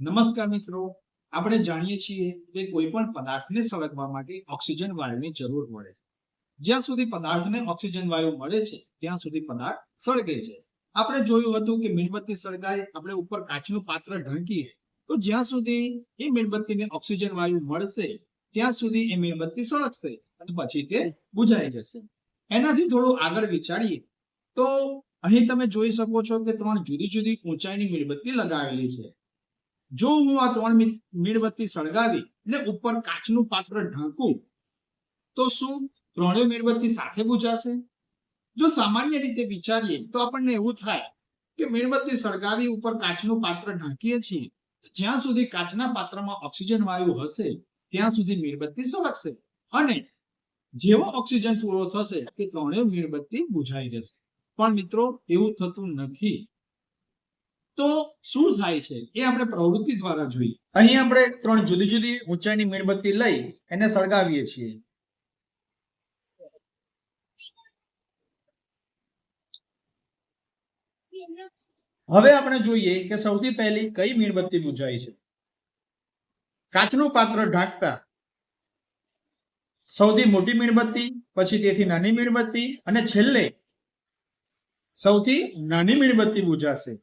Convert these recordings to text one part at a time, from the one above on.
નમસ્કાર મિત્રો. આપણે જાણીએ છીએ કે કોઈ પણ પદાર્થને સળગવા માટે ઓક્સિજન વાયુની જરૂર પડે છે. જ્યાં સુધી પદાર્થને ઓક્સિજન વાયુ મળે છે, ત્યાં સુધી પદાર્થ સળગે છે. આપણે જોયું હતું કે મીણબત્તી સળગાય, આપણે ઉપર કાચનું પાત્ર ઢાંકીએ, તો જ્યાં સુધી એ મીણબત્તીને ઓક્સિજન વાયુ મળશે, ત્યાં સુધી એ મીણબત્તી સળગશે અને પછી તે બુજાઈ જશે. એનાથી થોડું આગળ વિચારીએ, તો અહીં તમે જોઈ શકો છો કે ત્રણ જુદી જુદી ઊંચાઈની મીણબત્તી લગાવેલી છે. જો હું આ ત્રણ મીણબત્તી સળગાવી અને ઉપર કાચનું પાત્ર ઢાંકું, તો શું ત્રણેય મીણબત્તી સાથે બુજાશે? જો સામાન્ય રીતે વિચારીએ તો આપણને એવું થાય કે મીણબત્તી સળગાવી ઉપર કાચનું પાત્ર ઢાંકીએ છીએ જ્યાં સુધી કાચના પાત્રમાં ઓક્સિજન વાયુ હશે, ત્યાં સુધી મીણબત્તી સળગશે અને જેવો ઓક્સિજન પૂરો થશે કે ત્રણેય મીણબત્તી બુઝાઈ જશે. પણ મિત્રો, એવું થતું નથી. તો શું થાય છે? એ આપણે પ્રવૃત્તિ દ્વારા જોઈએ. અહીં આપણે ત્રણ જુદી જુદી ઊંચાઈની મીણબત્તી લઈ એને સળગાવીએ છીએ. હવે આપણે જોઈએ કે સૌથી પહેલી કઈ મીણબત્તી બુજાય છે? કાચનું પાત્ર ઢાંકતા સૌથી મોટી મીણબત્તી, પછી તેથી નાની મીણબત્તી, અને છેલ્લે સૌથી નાની મીણબત્તી બુઝાશે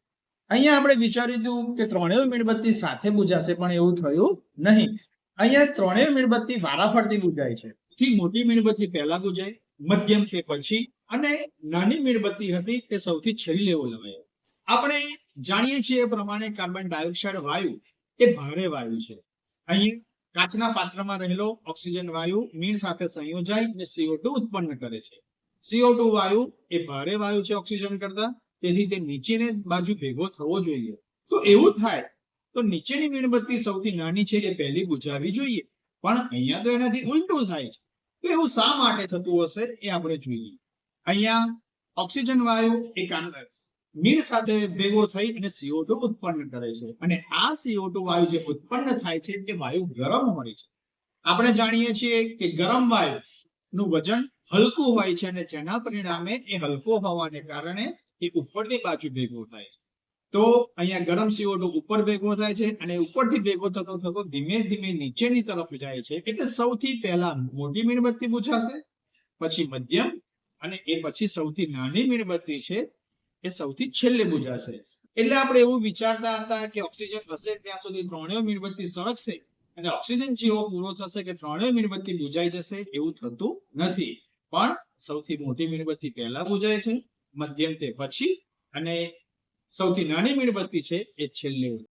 અહીંયા આપણે વિચાર્યું હતું કે ત્રણેય મીણબત્તી સાથે બુજાશે, પણ એવું થયું નહીં. અહીંયા ત્રણેય મીણબત્તી વારાફરતી બુજાય છે. મોટી મીણબત્તી પહેલા બુજાય, મધ્યમ છે પછી, અને નાની મીણબત્તી હતી તે સૌથી છેલ્લે ઓલવાય. આપણે જાણીએ છીએ એ પ્રમાણે કાર્બન ડાયોક્સાઇડ વાયુ એ ભારે વાયુ છે. અહીં કાચના પાત્રમાં રહેલો ઓક્સિજન વાયુ મીણ સાથે સંયોજાય અને CO2 ઉત્પન્ન કરે છે. CO2 વાયુ એ ભારે વાયુ છે ઓક્સિજન કરતા તેથી તે નીચેની બાજુ ભેગો થવો જોઈએ. તો એવું થાય. તો નીચેની મીણબત્તી સૌથી નાની છે એ પહેલી બુઝાવી જોઈએ. પણ અહીંયા તો એનાથી ઉલટું થાય છે. તો એવું શા માટે થતું હશે એ આપણે જોઈએ. અહીંયા ઓક્સિજન વાયુ એ મીણ સાથે ભેગો થઈ અને CO2 ઉત્પન્ન કરે છે. અને આ CO2 વાયુ જે ઉત્પન્ન થાય છે તે વાયુ ગરમ હોય છે. આપણે જાણીએ છીએ કે ગરમ વાયુ નું વજન હલકું હોય છે અને જેના પરિણામે એ હલકો હોવાને કારણે એ ઉપરની બાજુ ભેગો થાય છે. તો અહીંયા ગરમ CO2 ઉપર ભેગો થાય છે અને ઉપરથી ભેગો થતો થતો ધીમે ધીમે નીચેની તરફ જાય છે. એટલે સૌથી પહેલા મોટી મીણબત્તી પૂછાશે પછી મધ્યમ અને એ પછી સૌથી નાની મીણબત્તી છે એ સૌથી છેલ્લે બુજાશે. એટલે આપણે એવું વિચારતા હતા કે ઓક્સિજન હશે ત્યાં સુધી ત્રણેય મીણબત્તી સળગશે અને ઓક્સિજન જેવો પૂરો થશે કે ત્રણેય મીણબત્તી બુજાઈ જશે એવું થતું નથી. પણ સૌથી મોટી મીણબત્તી પહેલા બુજાય છે મધ્યમ તે પછી અને સૌથી નાની મીણબત્તી છે એ છેલ્લે